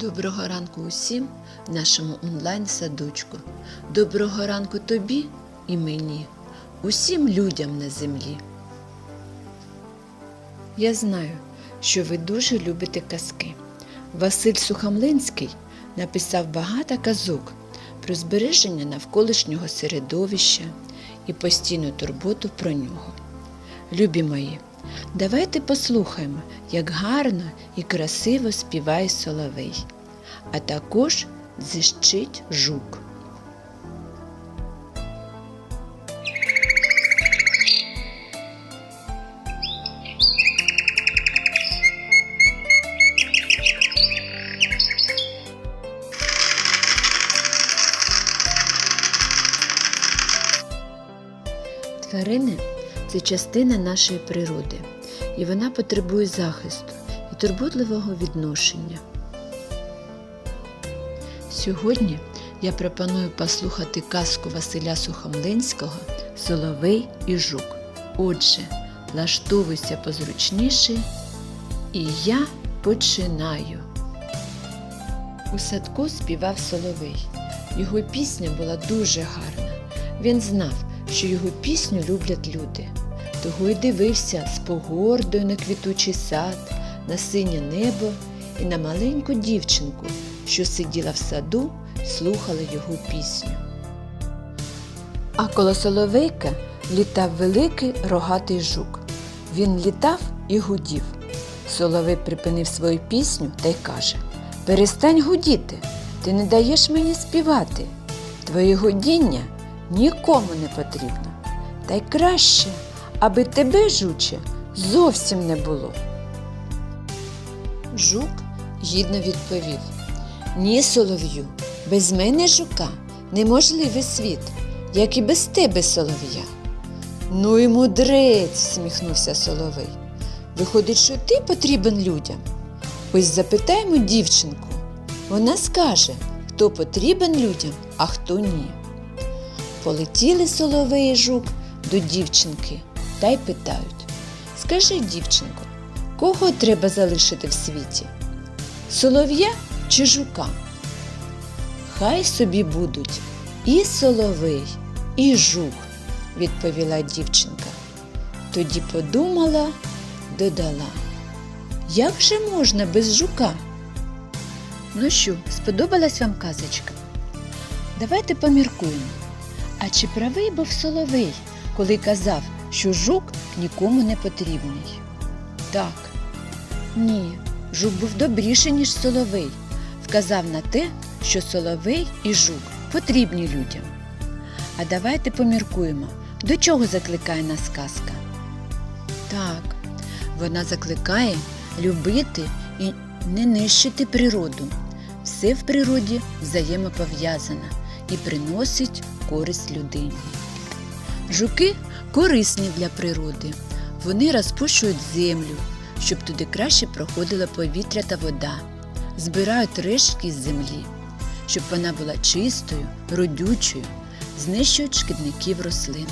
Доброго ранку усім нашому онлайн-садочку. Доброго ранку тобі і мені, усім людям на землі. Я знаю, що ви дуже любите казки. Василь Сухомлинський написав багато казок про збереження навколишнього середовища і постійну турботу про нього. Любі мої, давайте послухаємо, як гарно і красиво співає соловей, а також зищить жук. Тварини це частина нашої природи, і вона потребує захисту і турботливого відношення. Сьогодні я пропоную послухати казку Василя Сухомлинського Соловей і жук. Отже, влаштовуйся позручніше, і я починаю. У садку співав Соловей. Його пісня була дуже гарна. Він знав, що його пісню люблять люди. Того й дивився з погордою на квітучий сад, на синє небо і на маленьку дівчинку, що сиділа в саду слухала його пісню. А коло соловейка літав великий рогатий жук. Він літав і гудів. Соловей припинив свою пісню та й каже Перестань гудіти, ти не даєш мені співати. Твоє гудіння нікому не потрібно. Та й краще, аби тебе, жуче, зовсім не було. Жук гідно відповів Ні, солов'ю, без мене жука неможливий світ, як і без тебе, солов'я. Ну і мудрець, всміхнувся соловей. Виходить, що ти потрібен людям. Ось запитаємо дівчинку. Вона скаже, хто потрібен людям, а хто ні. Полетіли соловей і жук до дівчинки та й питають Скажи, дівчинко, кого треба залишити в світі? Солов'я чи жука? Хай собі будуть і соловей, і жук, відповіла дівчинка. Тоді подумала, додала. Як же можна без жука? Ну що, сподобалась вам казочка? Давайте поміркуємо. А чи правий був Соловей, коли казав, що жук нікому не потрібний? Так. Ні, жук був добріший, ніж Соловей. Вказав на те, що Соловей і жук потрібні людям. А давайте поміркуємо, до чого закликає нас казка? Так, вона закликає любити і не нищити природу. Все в природі взаємопов'язано і приносить користь людині. Жуки корисні для природи. Вони розпушують землю, щоб туди краще проходила повітря та вода, збирають рештки з землі, щоб вона була чистою, родючою, знищують шкідників рослин.